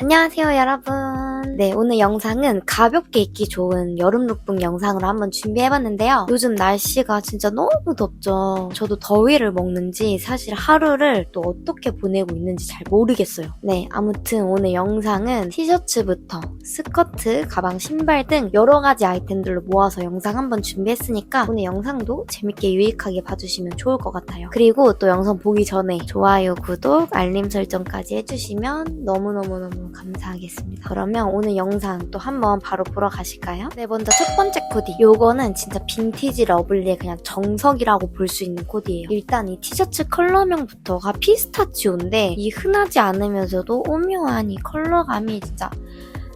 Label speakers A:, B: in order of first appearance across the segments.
A: 안녕하세요 여러분 네 오늘 영상은 가볍게 입기 좋은 여름 룩북 영상으로 한번 준비해봤는데요. 요즘 날씨가 진짜 너무 덥죠. 저도 더위를 먹는지 사실 하루를 또 어떻게 보내고 있는지 잘 모르겠어요. 네 아무튼 오늘 영상은 티셔츠부터 스커트, 가방, 신발 등 여러 가지 아이템들로 모아서 영상 한번 준비했으니까 오늘 영상도 재밌게 유익하게 봐주시면 좋을 것 같아요. 그리고 또 영상 보기 전에 좋아요, 구독, 알림 설정까지 해주시면 너무너무너무 감사하겠습니다. 그러면 오늘 영상 또 한번 바로 보러 가실까요? 네, 먼저 첫 번째 코디. 요거는 진짜 빈티지 러블리의 그냥 정석이라고 볼 수 있는 코디예요. 일단 이 티셔츠 컬러명부터가 피스타치오인데 이 흔하지 않으면서도 오묘한 이 컬러감이 진짜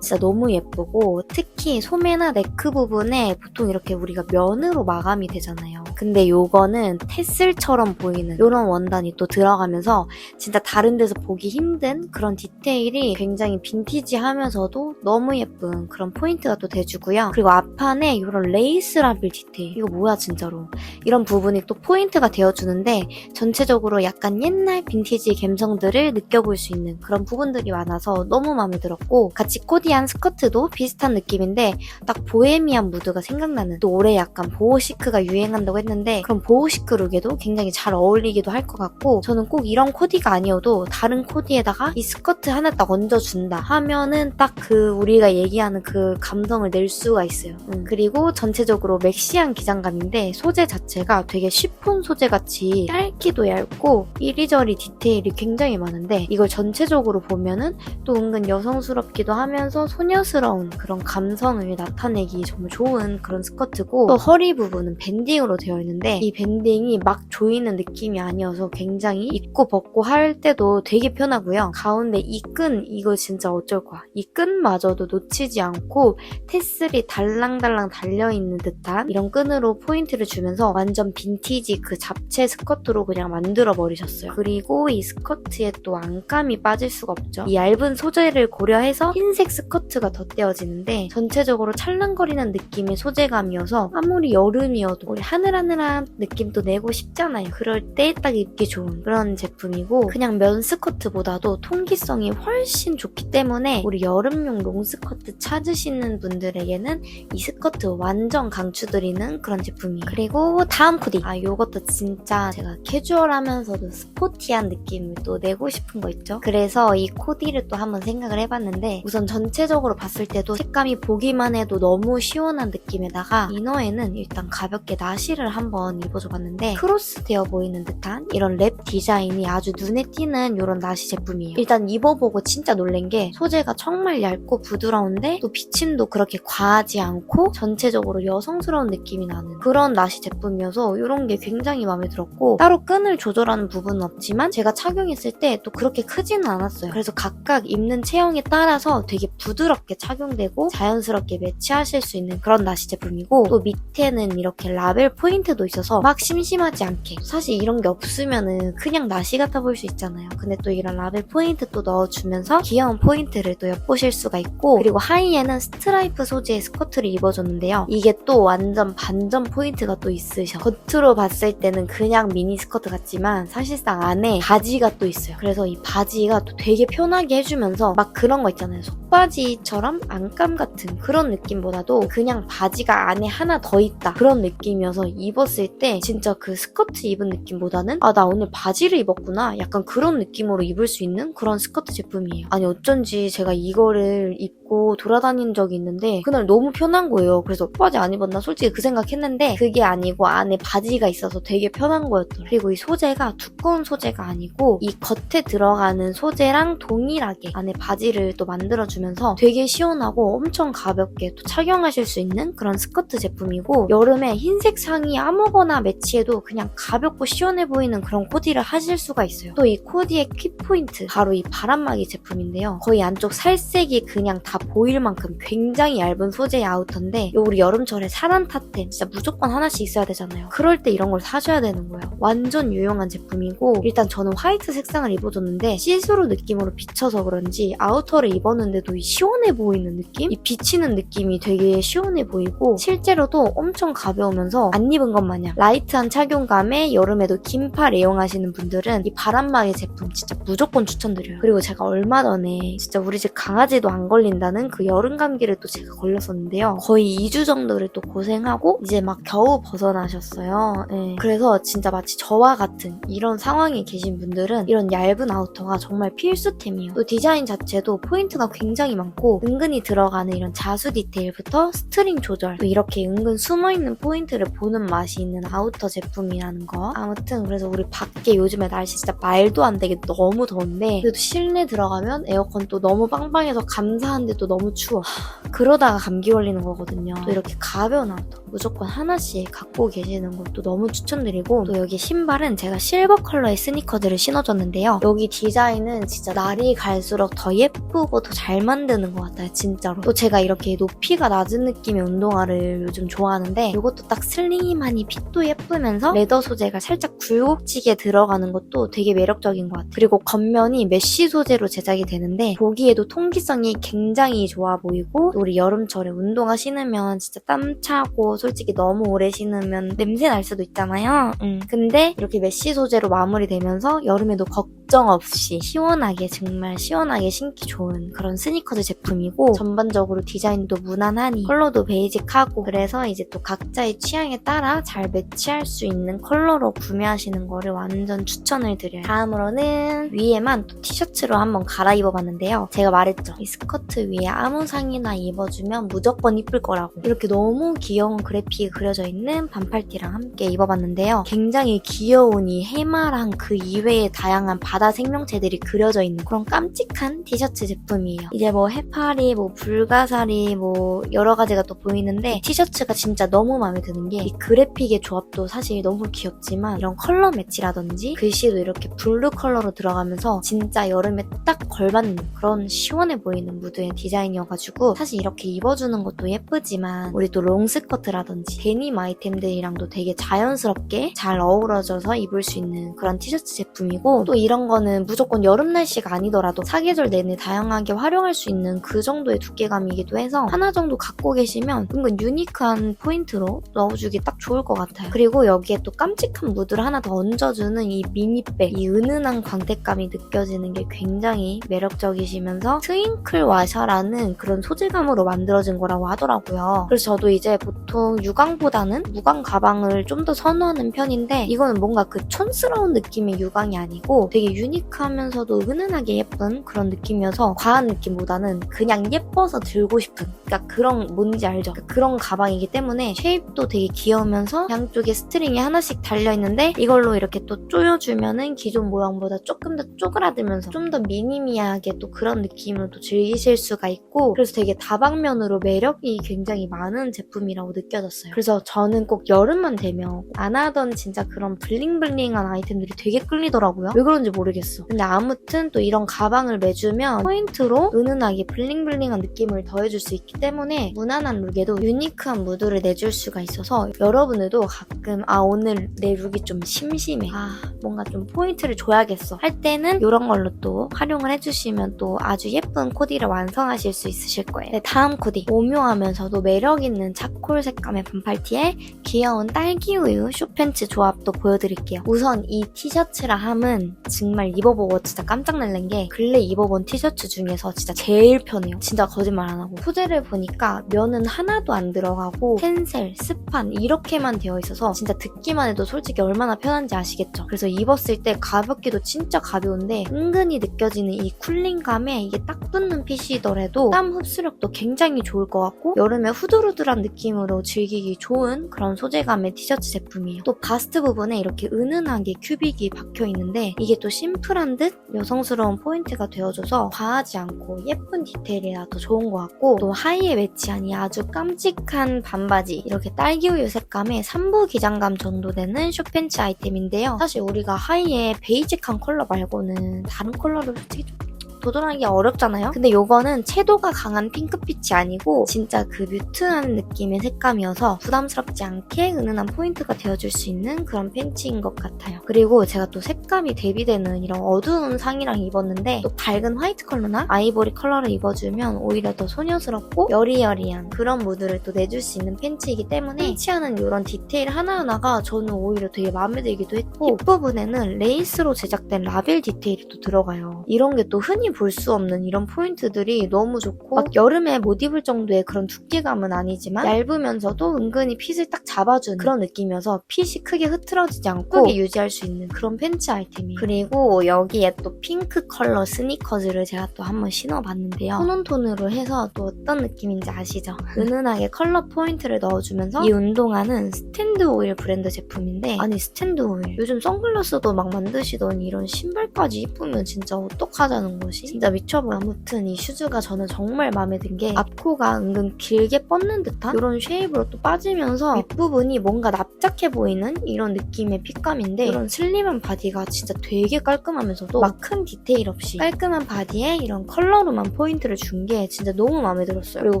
A: 진짜 너무 예쁘고 특히 소매나 네크 부분에 보통 이렇게 우리가 면으로 마감이 되잖아요. 근데 요거는 테슬처럼 보이는 이런 원단이 또 들어가면서 진짜 다른 데서 보기 힘든 그런 디테일이 굉장히 빈티지하면서도 너무 예쁜 그런 포인트가 또 돼주고요. 그리고 앞판에 이런 레이스 라빌 디테일 이거 뭐야 진짜로 이런 부분이 또 포인트가 되어주는데 전체적으로 약간 옛날 빈티지 감성들을 느껴볼 수 있는 그런 부분들이 많아서 너무 마음에 들었고 같이 코디 한 스커트도 비슷한 느낌인데 딱 보헤미안 무드가 생각나는. 또 올해 약간 보호시크가 유행한다고 했는데 그런 보호시크 룩에도 굉장히 잘 어울리기도 할 것 같고 저는 꼭 이런 코디가 아니어도 다른 코디에다가 이 스커트 하나 딱 얹어준다 하면은 딱 그 우리가 얘기하는 그 감성을 낼 수가 있어요. 음, 그리고 전체적으로 맥시한 기장감인데 소재 자체가 되게 쉬폰 소재 같이 얇기도 얇고 이리저리 디테일이 굉장히 많은데 이걸 전체적으로 보면은 또 은근 여성스럽기도 하면서 소녀스러운 그런 감성을 나타내기 정말 좋은 그런 스커트고 또 허리 부분은 밴딩으로 되어 있는데 이 밴딩이 막 조이는 느낌이 아니어서 굉장히 입고 벗고 할 때도 되게 편하고요. 가운데 이 끈 이거 진짜 어쩔 거야. 이 끈마저도 놓치지 않고 테슬이 달랑달랑 달려있는 듯한 이런 끈으로 포인트를 주면서 완전 빈티지 그 잡채 스커트로 그냥 만들어 버리셨어요. 그리고 이 스커트에 또 안감이 빠질 수가 없죠. 이 얇은 소재를 고려해서 흰색 스커트 가 덧대어지는데 전체적으로 찰랑거리는 느낌의 소재감이어서 아무리 여름이어도 우리 하늘하늘한 느낌도 내고 싶잖아요. 그럴 때 딱 입기 좋은 그런 제품이고 그냥 면 스커트보다도 통기성이 훨씬 좋기 때문에 우리 여름용 롱 스커트 찾으시는 분들에게는 이 스커트 완전 강추드리는 그런 제품이에요. 그리고 다음 코디. 아, 요것도 진짜 제가 캐주얼하면서도 스포티한 느낌을 또 내고 싶은 거 있죠? 그래서 이 코디를 또 한번 생각을 해봤는데 우선 전체 적으로 봤을 때도 색감이 보기만 해도 너무 시원한 느낌에다가 이너에는 일단 가볍게 나시를 한번 입어줘 봤는데 크로스 되어 보이는 듯한 이런 랩 디자인이 아주 눈에 띄는 이런 나시 제품이에요. 일단 입어보고 진짜 놀란 게 소재가 정말 얇고 부드러운데 또 비침도 그렇게 과하지 않고 전체적으로 여성스러운 느낌이 나는 그런 나시 제품이어서 이런 게 굉장히 마음에 들었고 따로 끈을 조절하는 부분은 없지만 제가 착용했을 때 또 그렇게 크지는 않았어요. 그래서 각각 입는 체형에 따라서 되게 부 드럽게 착용되고 자연스럽게 매치하실 수 있는 그런 나시 제품이고 또 밑에는 이렇게 라벨 포인트도 있어서 막 심심하지 않게 사실 이런 게 없으면은 그냥 나시 같아 보일 수 있잖아요. 근데 또 이런 라벨 포인트 또 넣어주면서 귀여운 포인트를 또 엿보실 수가 있고 그리고 하의에는 스트라이프 소재의 스커트를 입어줬는데요. 이게 또 완전 반전 포인트가 또 있으셔. 겉으로 봤을 때는 그냥 미니 스커트 같지만 사실상 안에 바지가 또 있어요. 그래서 이 바지가 또 되게 편하게 해주면서 막 그런 거 있잖아요. 속바지처럼 안감 같은 그런 느낌보다도 그냥 바지가 안에 하나 더 있다 그런 느낌이어서 입었을 때 진짜 그 스커트 입은 느낌보다는 아 나 오늘 바지를 입었구나 약간 그런 느낌으로 입을 수 있는 그런 스커트 제품이에요. 아니 어쩐지 제가 이거를 입고 돌아다닌 적이 있는데 그날 너무 편한 거예요. 그래서 바지 안 입었나 솔직히 그 생각했는데 그게 아니고 안에 바지가 있어서 되게 편한 거였더라고요. 그리고 이 소재가 두꺼운 소재가 아니고 이 겉에 들어가는 소재랑 동일하게 안에 바지를 또 만들어주 면서 되게 시원하고 엄청 가볍게 또 착용하실 수 있는 그런 스커트 제품이고 여름에 흰색 상의 아무거나 매치해도 그냥 가볍고 시원해 보이는 그런 코디를 하실 수가 있어요. 또 이 코디의 키포인트 바로 이 바람막이 제품인데요. 거의 안쪽 살색이 그냥 다 보일 만큼 굉장히 얇은 소재의 아우터인데 요 우리 여름철에 사란타텐 진짜 무조건 하나씩 있어야 되잖아요. 그럴 때 이런 걸 사셔야 되는 거예요. 완전 유용한 제품이고 일단 저는 화이트 색상을 입어줬는데 시스루 느낌으로 비쳐서 그런지 아우터를 입었는데도 이 시원해 보이는 느낌? 이 비치는 느낌이 되게 시원해 보이고 실제로도 엄청 가벼우면서 안 입은 것 마냥 라이트한 착용감에 여름에도 긴팔 애용하시는 분들은 이 바람막이 제품 진짜 무조건 추천드려요. 그리고 제가 얼마 전에 진짜 우리 집 강아지도 안 걸린다는 그 여름 감기를 또 제가 걸렸었는데요. 거의 2주 정도를 또 고생하고 이제 막 겨우 벗어나셨어요. 예. 그래서 진짜 마치 저와 같은 이런 상황에 계신 분들은 이런 얇은 아우터가 정말 필수템이에요. 또 디자인 자체도 포인트가 굉장히 많고 은근히 들어가는 이런 자수 디테일부터 스트링 조절 또 이렇게 은근 숨어있는 포인트를 보는 맛이 있는 아우터 제품이라는 거. 아무튼 그래서 우리 밖에 요즘에 날씨 진짜 말도 안 되게 너무 더운데 그래도 실내 들어가면 에어컨 또 너무 빵빵해서 감사한데 또 너무 추워. 하, 그러다가 감기 걸리는 거거든요. 또 이렇게 가벼운 아우터 무조건 하나씩 갖고 계시는 것도 너무 추천드리고 또 여기 신발은 제가 실버 컬러의 스니커즈를 신어줬는데요. 여기 디자인은 진짜 날이 갈수록 더 예쁘고 더 잘 만드는 것 같아요 진짜로. 또 제가 이렇게 높이가 낮은 느낌의 운동화를 요즘 좋아하는데 이것도 딱 슬림하니 핏도 예쁘면서 레더 소재가 살짝 굴곡지게 들어가는 것도 되게 매력적인 것 같아요. 그리고 겉면이 메쉬 소재로 제작이 되는데 보기에도 통기성이 굉장히 좋아 보이고 또 우리 여름철에 운동화 신으면 진짜 땀 차고 솔직히 너무 오래 신으면 냄새 날 수도 있잖아요. 음. 근데 이렇게 메쉬 소재로 마무리되면서 여름에도 걱정 없이 시원하게 정말 시원하게 신기 좋은 그런 스니 커즈 제품이고 전반적으로 디자인도 무난하니 컬러도 베이직하고 그래서 이제 또 각자의 취향에 따라 잘 매치할 수 있는 컬러로 구매하시는 거를 완전 추천을 드려요. 다음으로는 위에만 또 티셔츠로 한번 갈아입어봤는데요. 제가 말했죠. 이 스커트 위에 아무 상이나 입어주면 무조건 이쁠 거라고. 이렇게 너무 귀여운 그래픽이 그려져 있는 반팔티랑 함께 입어봤는데요. 굉장히 귀여운 이 해마랑 그 이외의 다양한 바다 생명체들이 그려져 있는 그런 깜찍한 티셔츠 제품이에요. 이제 뭐 해파리, 뭐 불가사리, 뭐 여러 가지가 또 보이는데 티셔츠가 진짜 너무 마음에 드는 게 이 그래픽의 조합도 사실 너무 귀엽지만 이런 컬러 매치라든지 글씨도 이렇게 블루 컬러로 들어가면서 진짜 여름에 딱 걸맞는 그런 시원해 보이는 무드의 디자인이어가지고 사실 이렇게 입어주는 것도 예쁘지만 우리 또 롱스커트라든지 데님 아이템들이랑도 되게 자연스럽게 잘 어우러져서 입을 수 있는 그런 티셔츠 제품이고 또 이런 거는 무조건 여름 날씨가 아니더라도 사계절 내내 다양하게 활용할 수 있는 그 정도의 두께감이기도 해서 하나 정도 갖고 계시면 은근 유니크한 포인트로 넣어주기 딱 좋을 것 같아요. 그리고 여기에 또 깜찍한 무드를 하나 더 얹어주는 이 미니백, 이 은은한 광택감이 느껴지는 게 굉장히 매력적이시면서 트윙클 와셔라는 그런 소재감으로 만들어진 거라고 하더라고요. 그래서 저도 이제 보통 유광보다는 무광 가방을 좀 더 선호하는 편인데 이거는 뭔가 그 촌스러운 느낌의 유광이 아니고 되게 유니크하면서도 은은하게 예쁜 그런 느낌이어서 과한 느낌 보다는 그냥 예뻐서 들고 싶은 그러니까 그런 뭔지 알죠? 그러니까 그런 가방이기 때문에 쉐입도 되게 귀여우면서 양쪽에 스트링이 하나씩 달려있는데 이걸로 이렇게 또 조여주면은 기존 모양보다 조금 더 쪼그라들면서 좀 더 미니미하게 또 그런 느낌으로 또 즐기실 수가 있고 그래서 되게 다방면으로 매력이 굉장히 많은 제품이라고 느껴졌어요. 그래서 저는 꼭 여름만 되면 안 하던 진짜 그런 블링블링한 아이템들이 되게 끌리더라고요. 왜 그런지 모르겠어. 근데 아무튼 또 이런 가방을 매주면 포인트로 은 은하게 블링블링한 느낌을 더해줄 수 있기 때문에 무난한 룩에도 유니크한 무드를 내줄 수가 있어서 여러분들도 가끔 아 오늘 내 룩이 좀 심심해. 아 뭔가 좀 포인트를 줘야겠어. 할 때는 이런 걸로 또 활용을 해주시면 또 아주 예쁜 코디를 완성하실 수 있으실 거예요. 네, 다음 코디. 오묘하면서도 매력있는 차콜 색감의 반팔티에 귀여운 딸기 우유 쇼팬츠 조합도 보여드릴게요. 우선 이 티셔츠라 함은 정말 입어보고 진짜 깜짝 놀란 게 근래 입어본 티셔츠 중에서 진짜 제일 편해요. 진짜 거짓말 안 하고. 소재를 보니까 면은 하나도 안 들어가고 텐셀, 스판 이렇게만 되어 있어서 진짜 듣기만 해도 솔직히 얼마나 편한지 아시겠죠? 그래서 입었을 때 가볍기도 진짜 가벼운데 은근히 느껴지는 이 쿨링감에 이게 딱 붙는 핏이더라도 땀 흡수력도 굉장히 좋을 것 같고 여름에 후들후들한 느낌으로 즐기기 좋은 그런 소재감의 티셔츠 제품이에요. 또 바스트 부분에 이렇게 은은하게 큐빅이 박혀 있는데 이게 또 심플한 듯 여성스러운 포인트가 되어줘서 과하지 않고 예쁜 디테일이라 더 좋은 것 같고 또 하의에 매치한 이 아주 깜찍한 반바지 이렇게 딸기우유 색감의 3부 기장감 정도 되는 쇼팬츠 아이템인데요. 사실 우리가 하의에 베이직한 컬러 말고는 다른 컬러를 솔직히 좀 도전하기 어렵잖아요. 근데 요거는 채도가 강한 핑크빛이 아니고 진짜 그 뮤트한 느낌의 색감이어서 부담스럽지 않게 은은한 포인트가 되어줄 수 있는 그런 팬츠인 것 같아요. 그리고 제가 또 색감이 대비되는 이런 어두운 상이랑 입었는데 또 밝은 화이트 컬러나 아이보리 컬러를 입어주면 오히려 더 소녀스럽고 여리여리한 그런 무드를 또 내줄 수 있는 팬츠이기 때문에 팬츠하는 이런 디테일 하나하나가 저는 오히려 되게 마음에 들기도 했고 뒷부분에는 레이스로 제작된 라벨 디테일이 또 들어가요. 이런 게 또 흔히 볼 수 없는 이런 포인트들이 너무 좋고 막 여름에 못 입을 정도의 그런 두께감은 아니지만 얇으면서도 은근히 핏을 딱 잡아주는 그런 느낌이어서 핏이 크게 흐트러지지 않고 크게 유지할 수 있는 그런 팬츠 아이템이에요. 그리고 여기에 또 핑크 컬러 스니커즈를 제가 또 한번 신어봤는데요. 톤온톤으로 해서 또 어떤 느낌인지 아시죠? 은은하게 컬러 포인트를 넣어주면서 이 운동화는 스탠드 오일 브랜드 제품인데 아니 스탠드 오일 요즘 선글라스도 막 만드시더니 이런 신발까지 이쁘면 진짜 어떡하자는 것이 진짜 미쳐버려 아무튼 이 슈즈가 저는 정말 마음에 든 게 앞코가 은근 길게 뻗는 듯한 이런 쉐입으로 또 빠지면서 윗부분이 뭔가 납작해 보이는 이런 느낌의 핏감인데 이런 슬림한 바디가 진짜 되게 깔끔하면서도 막 큰 디테일 없이 깔끔한 바디에 이런 컬러로만 포인트를 준 게 진짜 너무 마음에 들었어요. 그리고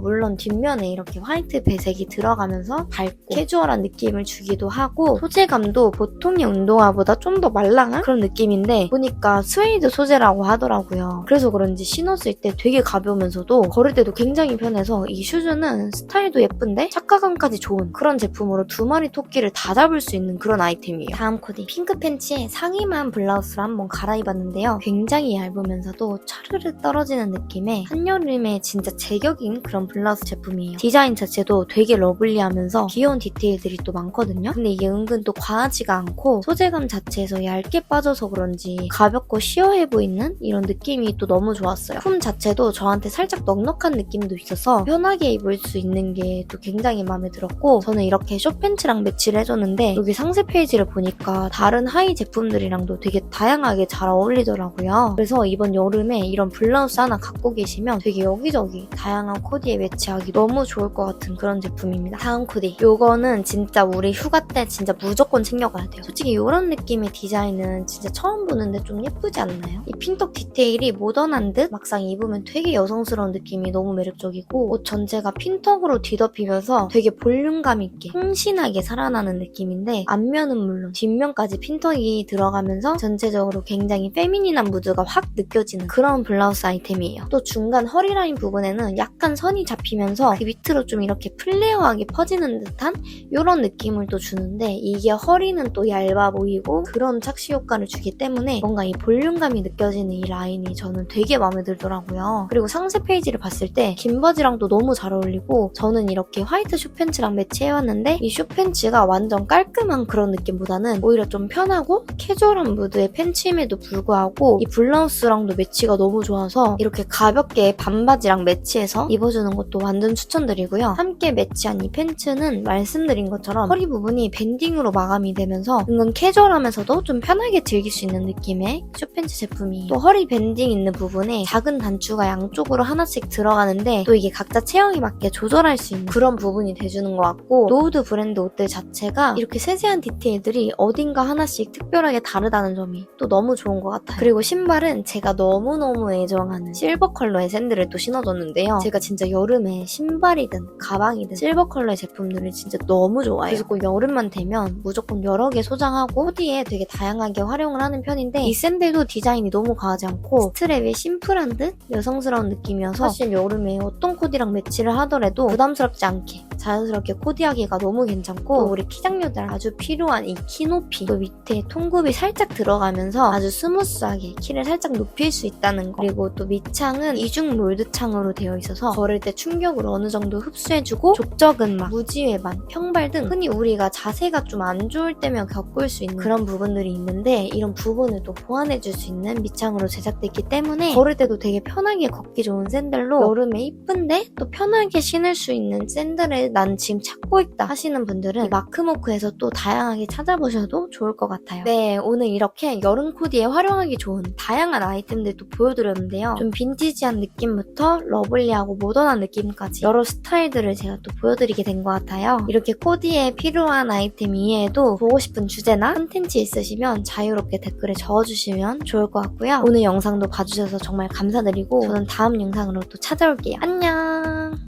A: 물론 뒷면에 이렇게 화이트 배색이 들어가면서 밝고 캐주얼한 느낌을 주기도 하고 소재감도 보통의 운동화보다 좀 더 말랑한 그런 느낌인데 보니까 스웨이드 소재라고 하더라고요. 그래서 그런지 신었을 때 되게 가벼우면서도 걸을 때도 굉장히 편해서 이 슈즈는 스타일도 예쁜데 착화감까지 좋은 그런 제품으로 두 마리 토끼를 다 잡을 수 있는 그런 아이템이에요. 다음 코디 핑크 팬츠에 상의만 블라우스로 한번 갈아입었는데요. 굉장히 얇으면서도 차르르 떨어지는 느낌의 한여름에 진짜 제격인 그런 블라우스 제품이에요. 디자인 자체도 되게 러블리하면서 귀여운 디테일들이 또 많거든요. 근데 이게 은근 또 과하지가 않고 소재감 자체에서 얇게 빠져서 그런지 가볍고 시어해 보이는 이런 느낌이 또 너무 좋았어요. 품 자체도 저한테 살짝 넉넉한 느낌도 있어서 편하게 입을 수 있는 게 또 굉장히 마음에 들었고 저는 이렇게 숏팬츠랑 매치를 해줬는데 여기 상세 페이지를 보니까 다른 하의 제품들이랑도 되게 다양하게 잘 어울리더라고요. 그래서 이번 여름에 이런 블라우스 하나 갖고 계시면 되게 여기저기 다양한 코디에 매치하기 너무 좋을 것 같은 그런 제품입니다. 다음 코디. 요거는 진짜 우리 휴가 때 진짜 무조건 챙겨가야 돼요. 솔직히 이런 느낌의 디자인은 진짜 처음 보는데 좀 예쁘지 않나요? 이 핀턱 디테일이 모던한 듯 막상 입으면 되게 여성스러운 느낌이 너무 매력적이고 옷 전체가 핀턱으로 뒤덮이면서 되게 볼륨감 있게 풍신하게 살아나는 느낌인데 앞면은 물론 뒷면까지 핀턱이 들어가면서 전체적으로 굉장히 페미닌한 무드가 확 느껴지는 그런 블라우스 아이템이에요. 또 중간 허리 라인 부분에는 약간 선이 잡히면서 그 밑으로 좀 이렇게 플레어하게 퍼지는 듯한 이런 느낌을 또 주는데 이게 허리는 또 얇아 보이고 그런 착시 효과를 주기 때문에 뭔가 이 볼륨감이 느껴지는 이 라인이 저는 되게 마음에 들더라고요. 그리고 상세 페이지를 봤을 때 긴 바지랑도 너무 잘 어울리고 저는 이렇게 화이트 슈팬츠랑 매치해왔는데 이 슈팬츠가 완전 깔끔한 그런 느낌보다는 오히려 좀 편하고 캐주얼한 무드의 팬츠임에도 불구하고 이 블라우스랑도 매치가 너무 좋아서 이렇게 가볍게 반바지랑 매치해서 입어주는 것도 완전 추천드리고요. 함께 매치한 이 팬츠는 말씀드린 것처럼 허리 부분이 밴딩으로 마감이 되면서 은근 캐주얼하면서도 좀 편하게 즐길 수 있는 느낌의 슈팬츠 제품이 또 허리 밴딩 있는 부분에 작은 단추가 양쪽으로 하나씩 들어가는데 또 이게 각자 체형에 맞게 조절할 수 있는 그런 부분이 돼주는 것 같고 노우드 브랜드 옷들 자체가 이렇게 세세한 디테일들이 어딘가 하나씩 특별하게 다르다는 점이 또 너무 좋은 것 같아요. 그리고 신발은 제가 너무너무 애정하는 실버 컬러의 샌들을 또 신어줬는데요. 제가 진짜 여름에 신발이든 가방이든 실버 컬러의 제품들을 진짜 너무 좋아해요. 그래서 꼭 여름만 되면 무조건 여러 개 소장하고 코디에 되게 다양하게 활용을 하는 편인데 이 샌들도 디자인이 너무 과하지 않고 스트랩 이 심플한 듯 여성스러운 느낌이어서 사실 여름에 어떤 코디랑 매치를 하더라도 부담스럽지 않게 자연스럽게 코디하기가 너무 괜찮고 또 우리 키장녀들 아주 필요한 이 키 높이 또 밑에 통굽이 살짝 들어가면서 아주 스무스하게 키를 살짝 높일 수 있다는 거. 그리고 또 밑창은 이중 롤드 창으로 되어 있어서 걸을 때 충격을 어느 정도 흡수해주고 족적은 막 무지외반, 평발 등 흔히 우리가 자세가 좀 안 좋을 때면 겪을 수 있는 그런 부분들이 있는데 이런 부분을 또 보완해줄 수 있는 밑창으로 제작됐기 때문에 걸을 때도 되게 편하게 걷기 좋은 샌들로 여름에 이쁜데 또 편하게 신을 수 있는 샌들을 난 지금 찾고 있다 하시는 분들은 이 마크모크에서 또 다양하게 찾아보셔도 좋을 것 같아요. 네, 오늘 이렇게 여름 코디에 활용하기 좋은 다양한 아이템들도 보여드렸는데요. 좀 빈티지한 느낌부터 러블리하고 모던한 느낌까지 여러 스타일들을 제가 또 보여드리게 된 것 같아요. 이렇게 코디에 필요한 아이템 이외에도 보고 싶은 주제나 컨텐츠 있으시면 자유롭게 댓글에 적어주시면 좋을 것 같고요. 오늘 영상도 봐주셔서 정말 감사드리고 저는 다음 영상으로 또 찾아올게요. 안녕!